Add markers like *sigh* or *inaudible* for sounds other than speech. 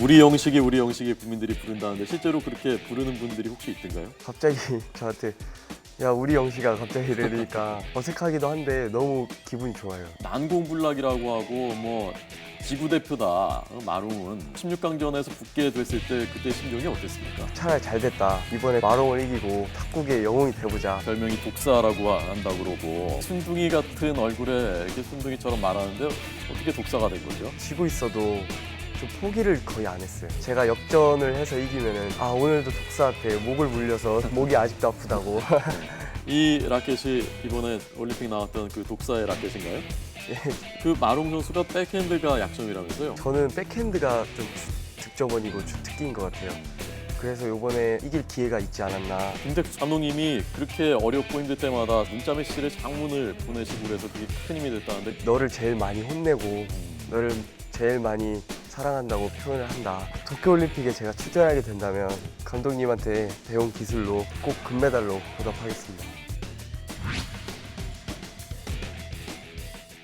우리 영식이 우리 영식이 국민들이 부른다는데 실제로 그렇게 부르는 분들이 혹시 있던가요? 갑자기 *laughs* 저한테 야 우리 영식아 갑자기 이러니까 어색하기도 한데 너무 기분이 좋아요. 난공불락이라고 하고 뭐 지구 대표다 어, 마rum은 16강전에서 붙게 됐을 때 그때 심정이 어땠습니까? 차라리 잘 됐다. 이번에 마롱을 이기고 탁구계의 영웅이 돼보자. 별명이 독사라고 한다 그러고 순둥이 같은 얼굴에 이렇게 순둥이처럼 말하는데 어떻게 독사가 된 거죠? 지고 있어도 좀 포기를 거의 안 했어요. 제가 역전을 해서 이기면은 아 오늘도 독사한테 목을 물려서 *laughs* 목이 아직도 아프다고. 이 라켓이 이번에 올림픽 나왔던 그 독사의 라켓인가요? 그 마롱 선수가 백핸드가 약점이라면서요? 저는 백핸드가 좀 득점원이고 주- 특기인 것 같아요. 그래서 이번에 이길 기회가 있지 않았나. 근데 잔호님이 그렇게 어렵고 힘들 때마다 문자 메시지를 장문을 보내시고 그래서 그게 큰 힘이 됐다는데 너를 제일 많이 혼내고 너를 제일 많이 사랑한다고 표현을 한다. 도쿄올림픽에 제가 출전하게 된다면 감독님한테 배운 기술로 꼭 금메달로 보답하겠습니다.